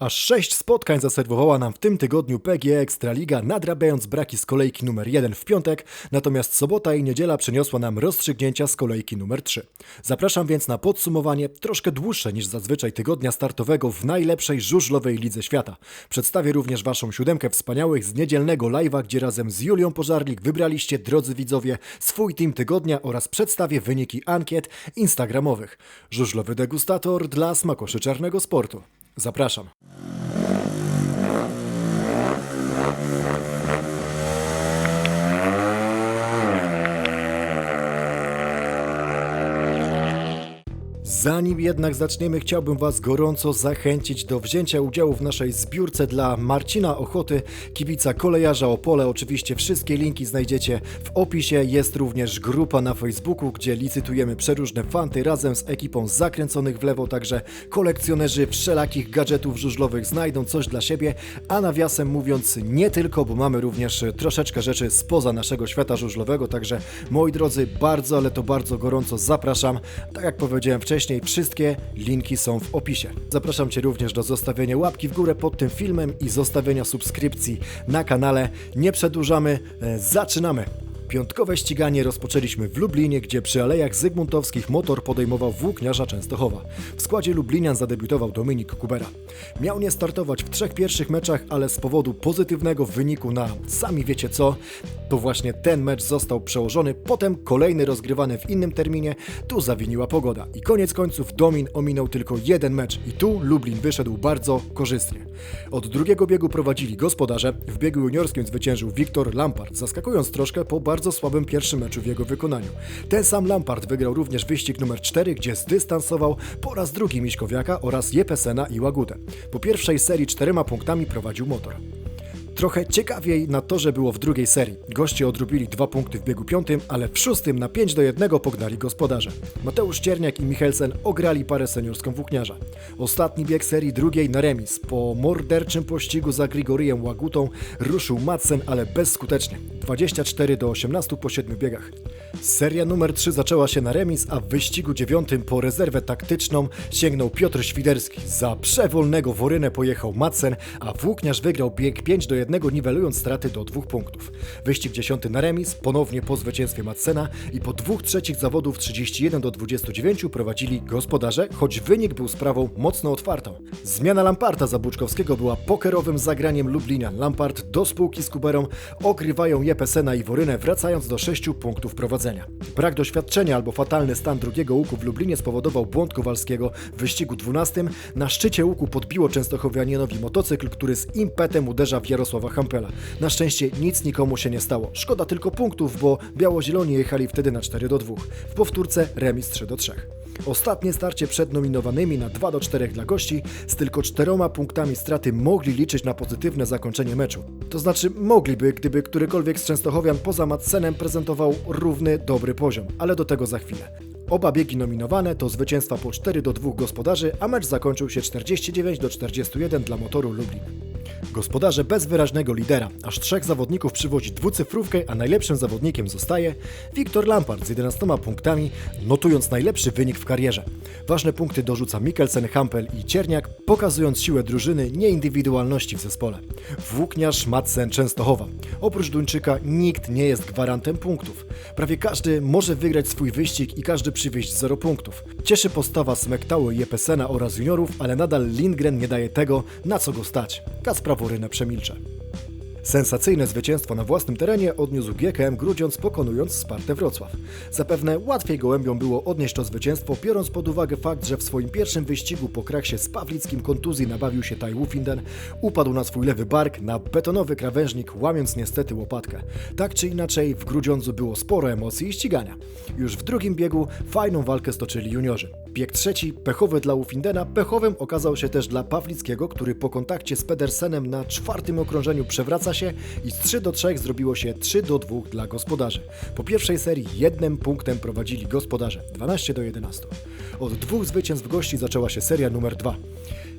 Aż sześć spotkań zaserwowała nam w tym tygodniu PGE Ekstraliga, nadrabiając braki z kolejki numer 1 w piątek, natomiast sobota i niedziela przyniosła nam rozstrzygnięcia z kolejki numer 3. Zapraszam więc na podsumowanie troszkę dłuższe niż zazwyczaj tygodnia startowego w najlepszej żużlowej lidze świata. Przedstawię również Waszą siódemkę wspaniałych z niedzielnego live'a, gdzie razem z Julią Pożarlik wybraliście, drodzy widzowie, swój team tygodnia oraz przedstawię wyniki ankiet instagramowych. Żużlowy degustator dla smakoszy czarnego sportu. Zapraszam. Zanim jednak zaczniemy, chciałbym Was gorąco zachęcić do wzięcia udziału w naszej zbiórce dla Marcina Ochoty, kibica kolejarza Opole. Oczywiście wszystkie linki znajdziecie w opisie. Jest również grupa na Facebooku, gdzie licytujemy przeróżne fanty razem z ekipą zakręconych w lewo, także kolekcjonerzy wszelakich gadżetów żużlowych znajdą coś dla siebie, a nawiasem mówiąc nie tylko, bo mamy również troszeczkę rzeczy spoza naszego świata żużlowego, także moi drodzy, bardzo, ale to bardzo gorąco zapraszam. Tak jak powiedziałem wcześniej, wszystkie linki są w opisie. Zapraszam Cię również do zostawienia łapki w górę pod tym filmem i zostawienia subskrypcji na kanale. Nie przedłużamy, e, zaczynamy! Piątkowe ściganie rozpoczęliśmy w Lublinie, gdzie przy Alejach Zygmuntowskich motor podejmował włókniarza Częstochowa. W składzie Lublinian zadebiutował Dominik Kubera. Miał nie startować w trzech pierwszych meczach, ale z powodu pozytywnego wyniku na sami wiecie co, to właśnie ten mecz został przełożony, potem kolejny rozgrywany w innym terminie, tu zawiniła pogoda. I koniec końców Domin ominął tylko jeden mecz i tu Lublin wyszedł bardzo korzystnie. Od drugiego biegu prowadzili gospodarze, w biegu juniorskim zwyciężył Wiktor Lampard, zaskakując troszkę po bardzo słabym pierwszym meczu w jego wykonaniu. Ten sam Lampard wygrał również wyścig numer 4, gdzie zdystansował po raz drugi Miśkowiaka oraz Jepesena i Łagutę. Po pierwszej serii czterema punktami prowadził motor. Trochę ciekawiej na torze było w drugiej serii. Goście odrobili dwa punkty w biegu piątym, ale w szóstym na 5 do 1 pognali gospodarze. Mateusz Cierniak i Michelsen ograli parę seniorską włókniarza. Ostatni bieg serii drugiej na remis. Po morderczym pościgu za Grigorijem Łagutą ruszył Madsen, ale bezskutecznie. 24 do 18 po 7 biegach. Seria numer 3 zaczęła się na remis, a w wyścigu dziewiątym po rezerwę taktyczną sięgnął Piotr Świderski. Za przewolnego Worynę pojechał Madsen, a włókniarz wygrał bieg 5 do 1, niwelując straty do dwóch punktów. Wyścig dziesiąty na remis, ponownie po zwycięstwie Madsena i po dwóch trzecich zawodów 31 do 29 prowadzili gospodarze, choć wynik był sprawą mocno otwartą. Zmiana Lamparta Zabuczkowskiego była pokerowym zagraniem Lublinian. Lampart do spółki z Kuberą ogrywają Jepesena i Worynę, wracając do 6 punktów prowadzenia. Brak doświadczenia albo fatalny stan drugiego łuku w Lublinie spowodował błąd Kowalskiego w wyścigu 12. Na szczycie łuku podbiło Częstochowianinowi motocykl, który z impetem uderza w Hampela. Na szczęście nic nikomu się nie stało. Szkoda tylko punktów, bo biało-zieloni jechali wtedy na 4 do 2. W powtórce remis 3 do 3. Ostatnie starcie przed nominowanymi na 2 do 4 dla gości z tylko czteroma punktami straty mogli liczyć na pozytywne zakończenie meczu. To znaczy mogliby, gdyby którykolwiek z Częstochowian poza Madsenem prezentował równy, dobry poziom, ale do tego za chwilę. Oba biegi nominowane to zwycięstwa po 4 do 2 gospodarzy, a mecz zakończył się 49 do 41 dla motoru Lublin. Gospodarze bez wyraźnego lidera, aż trzech zawodników przywozi dwucyfrówkę, a najlepszym zawodnikiem zostaje Wiktor Lampard z 11 punktami, notując najlepszy wynik w karierze. Ważne punkty dorzuca Mikkelsen, Hampel i Cierniak, pokazując siłę drużyny, nie indywidualności w zespole. Włókniarz Madsen Częstochowa. Oprócz Duńczyka nikt nie jest gwarantem punktów. Prawie każdy może wygrać swój wyścig i każdy przywieźć 0 punktów. Cieszy postawa Smektały, Jepesena oraz juniorów, ale nadal Lindgren nie daje tego, na co go stać. Kacpra Worynę przemilczę. Sensacyjne zwycięstwo na własnym terenie odniósł GKM Grudziądz pokonując Spartę Wrocław. Zapewne łatwiej gołębiom było odnieść to zwycięstwo, biorąc pod uwagę fakt, że w swoim pierwszym wyścigu po kraksie z Pawlickim kontuzji nabawił się Tai Wufinden, upadł na swój lewy bark, na betonowy krawężnik, łamiąc niestety łopatkę. Tak czy inaczej, w Grudziądzu było sporo emocji i ścigania. Już w drugim biegu fajną walkę stoczyli juniorzy. Bieg trzeci, pechowy dla Ufindena, pechowym okazał się też dla Pawlickiego, który po kontakcie z Pedersenem na czwartym okrążeniu przewraca się i z 3 do 3 zrobiło się 3 do 2 dla gospodarzy. Po pierwszej serii jednym punktem prowadzili gospodarze 12 do 11. Od dwóch zwycięstw gości zaczęła się seria numer 2.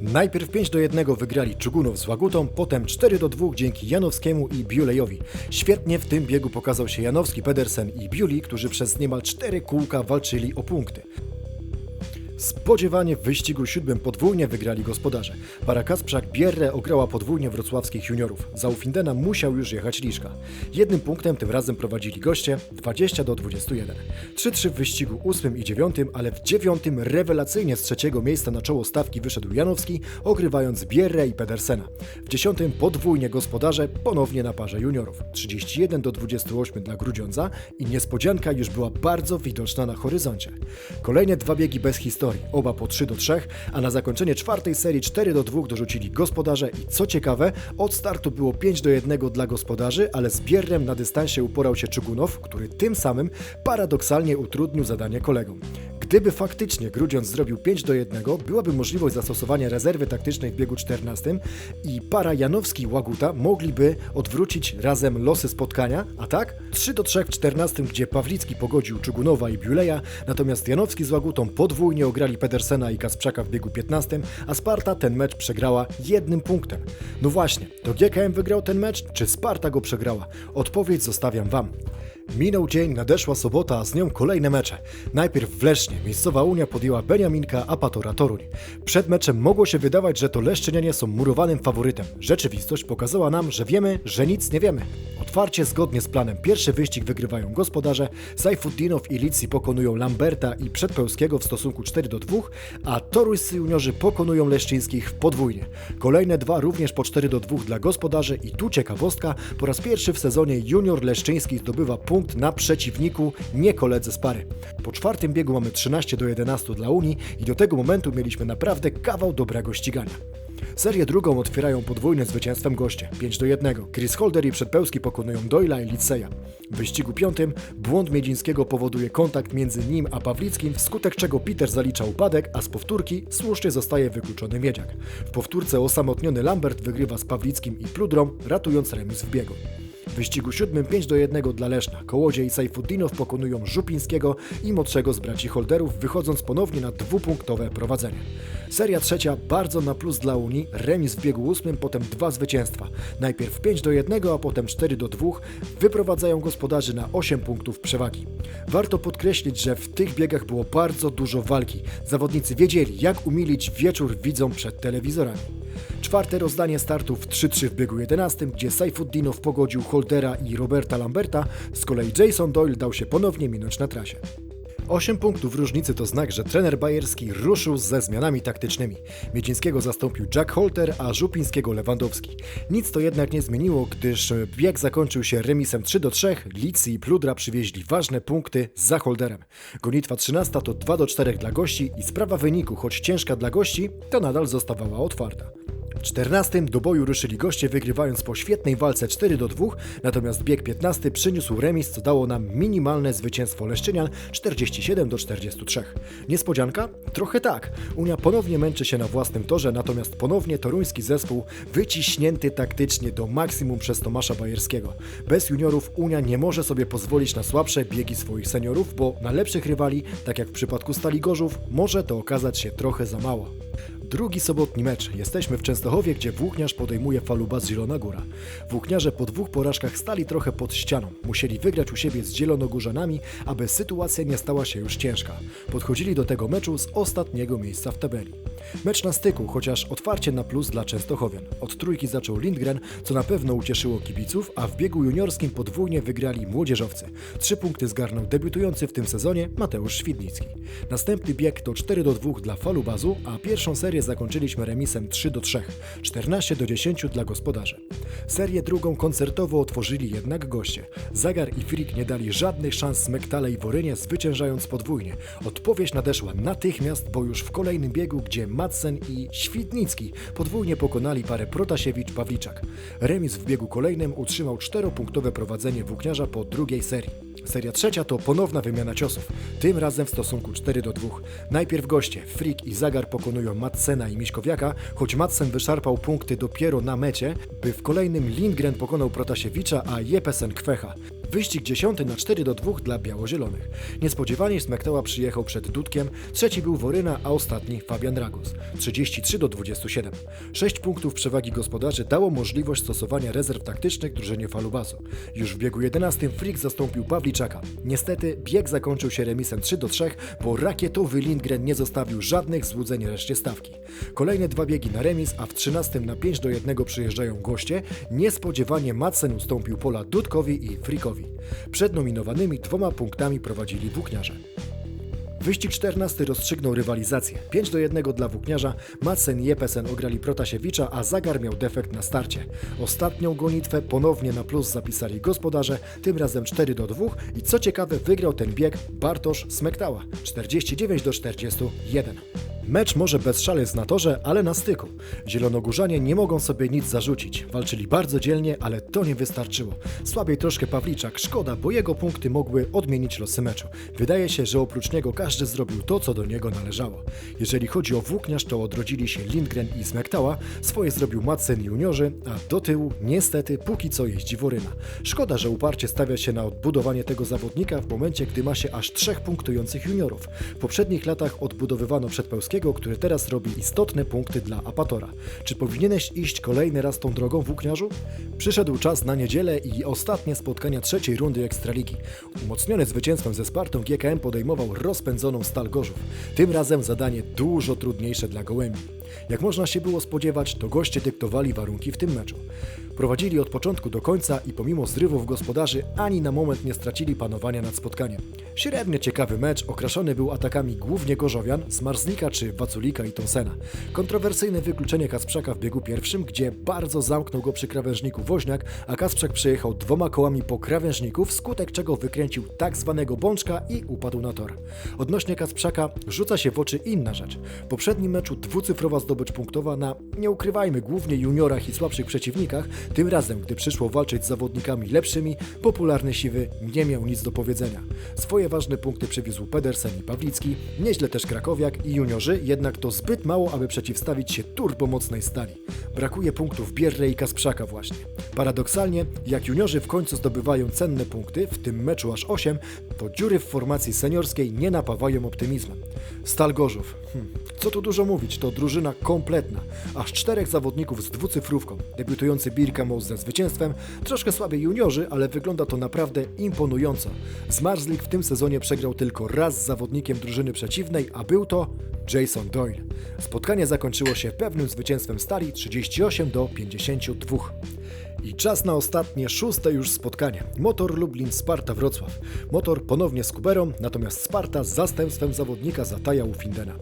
Najpierw 5 do 1 wygrali Czugunów z Łagutą, potem 4 do 2 dzięki Janowskiemu i Biulejowi. Świetnie w tym biegu pokazał się Janowski, Pedersen i Biuli, którzy przez niemal 4 kółka walczyli o punkty. Spodziewanie w wyścigu siódmym podwójnie wygrali gospodarze. Para Kasprzak Bierre ograła podwójnie wrocławskich juniorów. Za Ufindena musiał już jechać Liszka. Jednym punktem tym razem prowadzili goście 20 do 21. 3-3 w wyścigu ósmym i dziewiątym, ale w dziewiątym rewelacyjnie z trzeciego miejsca na czoło stawki wyszedł Janowski, ogrywając Bierre i Pedersena. W dziesiątym podwójnie gospodarze ponownie na parze juniorów. 31 do 28 dla Grudziądza i niespodzianka już była bardzo widoczna na horyzoncie. Kolejne dwa biegi bez historii, oba po 3 do 3, a na zakończenie czwartej serii 4 do 2 dorzucili gospodarze i co ciekawe, od startu było 5 do 1 dla gospodarzy, ale z Bierrem na dystansie uporał się Czugunow, który tym samym paradoksalnie utrudnił zadanie kolegom. Gdyby faktycznie Grudziądz zrobił 5 do 1, byłaby możliwość zastosowania rezerwy taktycznej w biegu 14 i para Janowski i Łaguta mogliby odwrócić razem losy spotkania, a tak 3 do 3 w 14, gdzie Pawlicki pogodził Czugunowa i Biuleja, natomiast Janowski z Łagutą podwójnie ograli Pedersena i Kasprzaka w biegu 15, a Sparta ten mecz przegrała jednym punktem. No właśnie, to GKM wygrał ten mecz, czy Sparta go przegrała? Odpowiedź zostawiam Wam. Minął dzień, nadeszła sobota, a z nią kolejne mecze. Najpierw w Lesznie miejscowa Unia podjęła Beniaminka Apatora Toruń. Przed meczem mogło się wydawać, że to Leszczynianie są murowanym faworytem. Rzeczywistość pokazała nam, że wiemy, że nic nie wiemy. Otwarcie zgodnie z planem pierwszy wyścig wygrywają gospodarze, Sajfuddinow i Licji pokonują Lamberta i Przedpełskiego w stosunku 4 do 2, a toruńscy juniorzy pokonują Leszczyńskich w podwójnie. Kolejne dwa również po 4 do 2 dla gospodarzy i tu ciekawostka, po raz pierwszy w sezonie junior Leszczyński zdobywa punkt na przeciwniku, nie koledze z pary. Po czwartym biegu mamy 13 do 11 dla Unii i do tego momentu mieliśmy naprawdę kawał dobrego ścigania. Serię drugą otwierają podwójnym zwycięstwem goście 5 do 1. Chris Holder i Przedpełski pokonują Doyla i Litseja. W wyścigu piątym błąd Miedzińskiego powoduje kontakt między nim a Pawlickim, wskutek czego Peter zalicza upadek, a z powtórki słusznie zostaje wykluczony Miedziak. W powtórce osamotniony Lambert wygrywa z Pawlickim i Pludrą, ratując remis w biegu. W wyścigu siódmym 5 do 1 dla Leszna. Kołodzie i Sajfuddinow pokonują Żupińskiego i młodszego z braci Holderów, wychodząc ponownie na dwupunktowe prowadzenie. Seria trzecia bardzo na plus dla Unii, remis w biegu ósmym, potem dwa zwycięstwa. Najpierw 5 do 1, a potem 4 do 2 wyprowadzają gospodarzy na 8 punktów przewagi. Warto podkreślić, że w tych biegach było bardzo dużo walki. Zawodnicy wiedzieli, jak umilić wieczór widzom przed telewizorami. Czwarte rozdanie startów 3-3 w biegu 11, gdzie Saifuddinow pogodził Holdera i Roberta Lamberta, z kolei Jason Doyle dał się ponownie minąć na trasie. 8 punktów różnicy to znak, że trener bajerski ruszył ze zmianami taktycznymi. Miedzińskiego zastąpił Jack Holter, a Żupińskiego Lewandowski. Nic to jednak nie zmieniło, gdyż bieg zakończył się remisem 3 do 3. Licy i Pludra przywieźli ważne punkty za Holderem. Gonitwa 13 to 2 do 4 dla gości i sprawa wyniku, choć ciężka dla gości, to nadal zostawała otwarta. W 14 do boju ruszyli goście, wygrywając po świetnej walce 4 do 2, natomiast bieg 15 przyniósł remis, co dało nam minimalne zwycięstwo Leszczynian 47 do 43. Niespodzianka? Trochę tak. Unia ponownie męczy się na własnym torze, natomiast ponownie toruński zespół wyciśnięty taktycznie do maksimum przez Tomasza Bajerskiego. Bez juniorów Unia nie może sobie pozwolić na słabsze biegi swoich seniorów, bo na lepszych rywali, tak jak w przypadku Stali Gorzów, może to okazać się trochę za mało. Drugi sobotni mecz. Jesteśmy w Częstochowie, gdzie Włókniarz podejmuje Falubas Zielona Góra. Włókniarze po dwóch porażkach stali trochę pod ścianą. Musieli wygrać u siebie z Zielonogórzanami, aby sytuacja nie stała się już ciężka. Podchodzili do tego meczu z ostatniego miejsca w tabeli. Mecz na styku, chociaż otwarcie na plus dla Częstochowian. Od trójki zaczął Lindgren, co na pewno ucieszyło kibiców, a w biegu juniorskim podwójnie wygrali młodzieżowcy. Trzy punkty zgarnął debiutujący w tym sezonie Mateusz Świdnicki. Następny bieg to 4 do 2 dla Falubazu, a pierwszą serię zakończyliśmy remisem 3 do 3, 14 do 10 dla gospodarzy. Serię drugą koncertowo otworzyli jednak goście. Zagar i Frik nie dali żadnych szans Smektale i Worynie, zwyciężając podwójnie. Odpowiedź nadeszła natychmiast, bo już w kolejnym biegu, gdzie Madsen i Świdnicki podwójnie pokonali parę Protasiewicz-Pawliczak. Remis w biegu kolejnym utrzymał czteropunktowe prowadzenie włókniarza po drugiej serii. Seria trzecia to ponowna wymiana ciosów, tym razem w stosunku 4 do 2. Najpierw goście, Frik i Zagar pokonują Madsena i Miśkowiaka, choć Madsen wyszarpał punkty dopiero na mecie, by w kolejnym Lindgren pokonał Protasiewicza, a Jepesen Kwecha. Wyścig 10 na 4 do 2 dla biało-zielonych. Niespodziewanie Smektała przyjechał przed Dudkiem, trzeci był Woryna, a ostatni Fabian Dragos. 33 do 27. 6 punktów przewagi gospodarzy dało możliwość stosowania rezerw taktycznych drużynie Falubazu. Już w biegu 11 Frick zastąpił Pawliczaka. Niestety bieg zakończył się remisem 3 do 3, bo rakietowy Lindgren nie zostawił żadnych złudzeń reszcie stawki. Kolejne dwa biegi na remis, a w 13 na 5 do 1 przyjeżdżają goście. Niespodziewanie Madsen ustąpił pola Dudkowi i Frickowi. Przed nominowanymi dwoma punktami prowadzili włókniarze. Wyścig 14 rozstrzygnął rywalizację. 5 do 1 dla włókniarza, Madsen i Jepesen ograli Protasiewicza, a Zagar miał defekt na starcie. Ostatnią gonitwę ponownie na plus zapisali gospodarze, tym razem 4 do 2 i co ciekawe wygrał ten bieg Bartosz Smektała 49 do 41. Mecz może bez szalec na torze, ale na styku. Zielonogórzanie nie mogą sobie nic zarzucić. Walczyli bardzo dzielnie, ale to nie wystarczyło. Słabiej troszkę Pawliczak, szkoda, bo jego punkty mogły odmienić losy meczu. Wydaje się, że oprócz niego każdy zrobił to, co do niego należało. Jeżeli chodzi o włókniarz, to odrodzili się Lindgren i Smektała, swoje zrobił Madsen juniorzy, a do tyłu niestety póki co jeździ Woryna. Szkoda, że uparcie stawia się na odbudowanie tego zawodnika w momencie, gdy ma się aż trzech punktujących juniorów. W poprzednich latach odbudowywano Przedpełskiego, który teraz robi istotne punkty dla Apatora. Czy powinieneś iść kolejny raz tą drogą, włókniarzu? Przyszedł czas na niedzielę i ostatnie spotkania trzeciej rundy Ekstraligi. Umocniony zwycięstwem ze Spartą GKM podejmował rozpędzoną Stal Gorzów. Tym razem zadanie dużo trudniejsze dla Gołębi. Jak można się było spodziewać, to goście dyktowali warunki w tym meczu. Prowadzili od początku do końca i pomimo zrywów gospodarzy ani na moment nie stracili panowania nad spotkaniem. Średnio ciekawy mecz okraszony był atakami głównie Gorzowian, Smarzlika czy Waculika i Tonsena. Kontrowersyjne wykluczenie Kasprzaka w biegu pierwszym, gdzie bardzo zamknął go przy krawężniku Woźniak, a Kasprzak przejechał dwoma kołami po krawężniku, wskutek czego wykręcił tak zwanego bączka i upadł na tor. Odnośnie Kasprzaka rzuca się w oczy inna rzecz. W poprzednim meczu dwucyfrowa zdobycz punktowa na, nie ukrywajmy, głównie juniorach i słabszych przeciwnikach, tym razem, gdy przyszło walczyć z zawodnikami lepszymi, popularny siwy nie miał nic do powiedzenia. Swoje ważne punkty przywiózł Pedersen i Pawlicki, nieźle też Krakowiak i juniorzy, jednak to zbyt mało, aby przeciwstawić się turbomocnej stali. Brakuje punktów Bierre i Kasprzaka właśnie. Paradoksalnie, jak juniorzy w końcu zdobywają cenne punkty, w tym meczu aż 8, to dziury w formacji seniorskiej nie napawają optymizmem. Stal Gorzów. Hmm. Co tu dużo mówić, to drużyna kompletna. Aż czterech zawodników z dwucyfrówką. Debiutujący Birka Mouse ze zwycięstwem, troszkę słabiej juniorzy, ale wygląda to naprawdę imponująco. Zmarzlik w tym sezonie przegrał tylko raz z zawodnikiem drużyny przeciwnej, a był to Jason Doyle. Spotkanie zakończyło się pewnym zwycięstwem Stali 38 do 52. I czas na ostatnie, szóste już spotkanie. Motor Lublin Sparta Wrocław. Motor ponownie z Kuberą, natomiast Sparta z zastępstwem zawodnika Zataja Ufindena.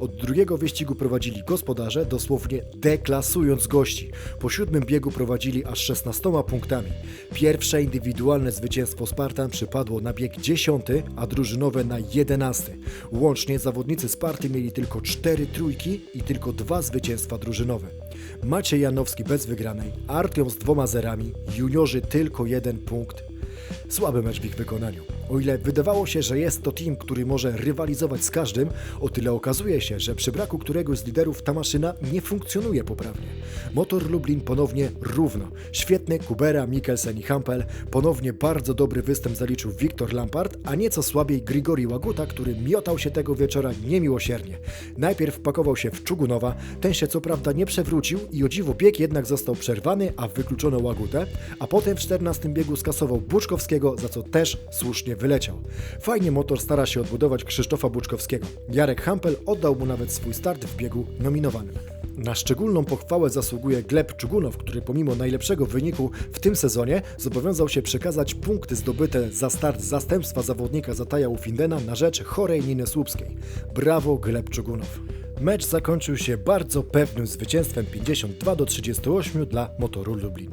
Od drugiego wyścigu prowadzili gospodarze, dosłownie deklasując gości. Po siódmym biegu prowadzili aż 16 punktami. Pierwsze indywidualne zwycięstwo Spartan przypadło na bieg 10, a drużynowe na 11. Łącznie zawodnicy Sparty mieli tylko 4 trójki i tylko dwa zwycięstwa drużynowe. Maciej Janowski bez wygranej, Artiom z dwoma zerami, juniorzy tylko jeden punkt. Słaby mecz w ich wykonaniu. O ile wydawało się, że jest to team, który może rywalizować z każdym, o tyle okazuje się, że przy braku któregoś z liderów ta maszyna nie funkcjonuje poprawnie. Motor Lublin ponownie równo. Świetny Kubera, Mikkelsen i Hampel. Ponownie bardzo dobry występ zaliczył Wiktor Lampard, a nieco słabiej Grigori Łaguta, który miotał się tego wieczora niemiłosiernie. Najpierw wpakował się w Czugunowa, ten się co prawda nie przewrócił i o dziwo bieg jednak został przerwany, a wykluczono Łagutę, a potem w 14 biegu skasował Buczkowskiego, za co też słusznie wyleciał. Fajnie motor stara się odbudować Krzysztofa Buczkowskiego. Jarek Hampel oddał mu nawet swój start w biegu nominowanym. Na szczególną pochwałę zasługuje Gleb Czugunow, który pomimo najlepszego wyniku w tym sezonie zobowiązał się przekazać punkty zdobyte za start zastępstwa zawodnika Zataja Ufindena na rzecz chorej Niny Słupskiej. Brawo Gleb Czugunow. Mecz zakończył się bardzo pewnym zwycięstwem 52 do 38 dla Motoru Lublin.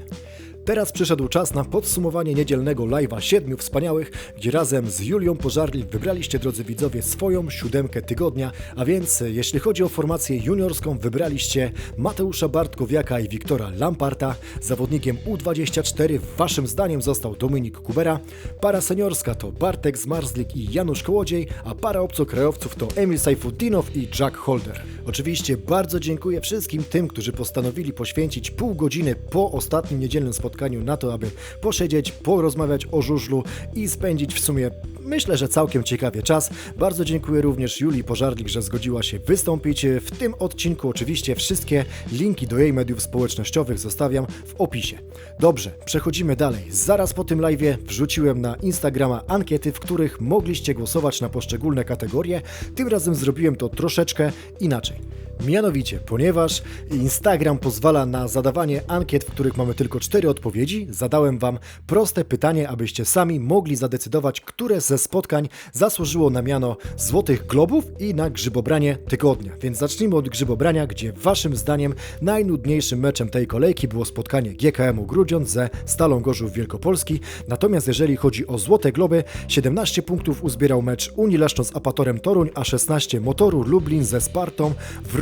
Teraz przyszedł czas na podsumowanie niedzielnego live'a Siedmiu Wspaniałych, gdzie razem z Julią Pożarli wybraliście, drodzy widzowie, swoją siódemkę tygodnia, a więc jeśli chodzi o formację juniorską, wybraliście Mateusza Bartkowiaka i Wiktora Lamparta, zawodnikiem U24 waszym zdaniem został Dominik Kubera, para seniorska to Bartek Zmarzlik i Janusz Kołodziej, a para obcokrajowców to Emil Sajfudinow i Jack Holder. Oczywiście bardzo dziękuję wszystkim tym, którzy postanowili poświęcić pół godziny po ostatnim niedzielnym spotkaniu spotkaniu na to, aby posiedzieć, porozmawiać o żużlu i spędzić w sumie Myślę, że całkiem ciekawie czas. Bardzo dziękuję również Julii Pożarlik, że zgodziła się wystąpić w tym odcinku. Oczywiście wszystkie linki do jej mediów społecznościowych zostawiam w opisie. Dobrze, przechodzimy dalej. Zaraz po tym live'ie wrzuciłem na Instagrama ankiety, w których mogliście głosować na poszczególne kategorie. Tym razem zrobiłem to troszeczkę inaczej. Mianowicie, ponieważ Instagram pozwala na zadawanie ankiet, w których mamy tylko cztery odpowiedzi, zadałem Wam proste pytanie, abyście sami mogli zadecydować, które ze spotkań zasłużyło na miano Złotych Globów i na grzybobranie tygodnia. Więc zacznijmy od grzybobrania, gdzie Waszym zdaniem najnudniejszym meczem tej kolejki było spotkanie GKM-u Grudziądz ze Stalą Gorzów Wielkopolski. Natomiast jeżeli chodzi o Złote Globy, 17 punktów uzbierał mecz Unii Leszno z Apatorem Toruń, a 16 Motoru Lublin ze Spartą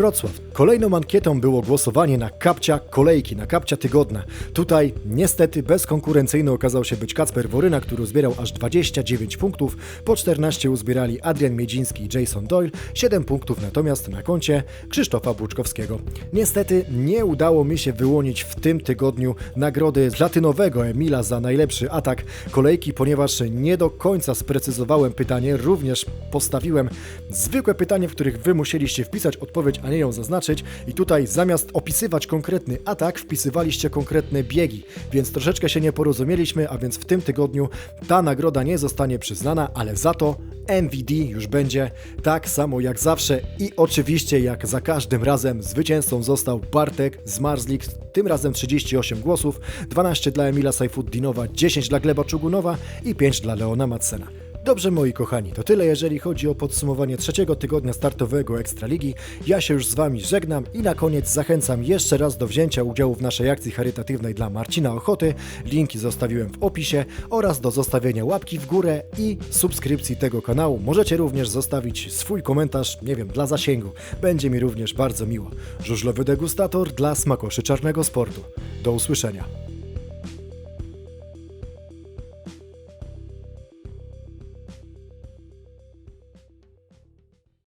Wrocław. Kolejną ankietą było głosowanie na kapcia kolejki, na kapcia tygodnia. Tutaj niestety bezkonkurencyjny okazał się być Kacper Woryna, który uzbierał aż 29 punktów, po 14 uzbierali Adrian Miedziński i Jason Doyle, 7 punktów natomiast na koncie Krzysztofa Buczkowskiego. Niestety nie udało mi się wyłonić w tym tygodniu nagrody platynowego Emila za najlepszy atak kolejki, ponieważ nie do końca sprecyzowałem pytanie, również postawiłem zwykłe pytanie, w których wy musieliście wpisać odpowiedź, a ją zaznaczyć i tutaj zamiast opisywać konkretny atak, wpisywaliście konkretne biegi, więc troszeczkę się nie porozumieliśmy, a więc w tym tygodniu ta nagroda nie zostanie przyznana, ale za to MVD już będzie tak samo jak zawsze i oczywiście jak za każdym razem zwycięzcą został Bartek Zmarzlik, tym razem 38 głosów, 12 dla Emila Sajfuddinowa, 10 dla Gleba Czugunowa i 5 dla Leona Madsena. Dobrze moi kochani, to tyle jeżeli chodzi o podsumowanie trzeciego tygodnia startowego Ekstraligi. Ja się już z Wami żegnam i na koniec zachęcam jeszcze raz do wzięcia udziału w naszej akcji charytatywnej dla Marcina Ochoty. Linki zostawiłem w opisie oraz do zostawienia łapki w górę i subskrypcji tego kanału. Możecie również zostawić swój komentarz, nie wiem, dla zasięgu. Będzie mi również bardzo miło. Żużlowy degustator dla smakoszy czarnego sportu. Do usłyszenia.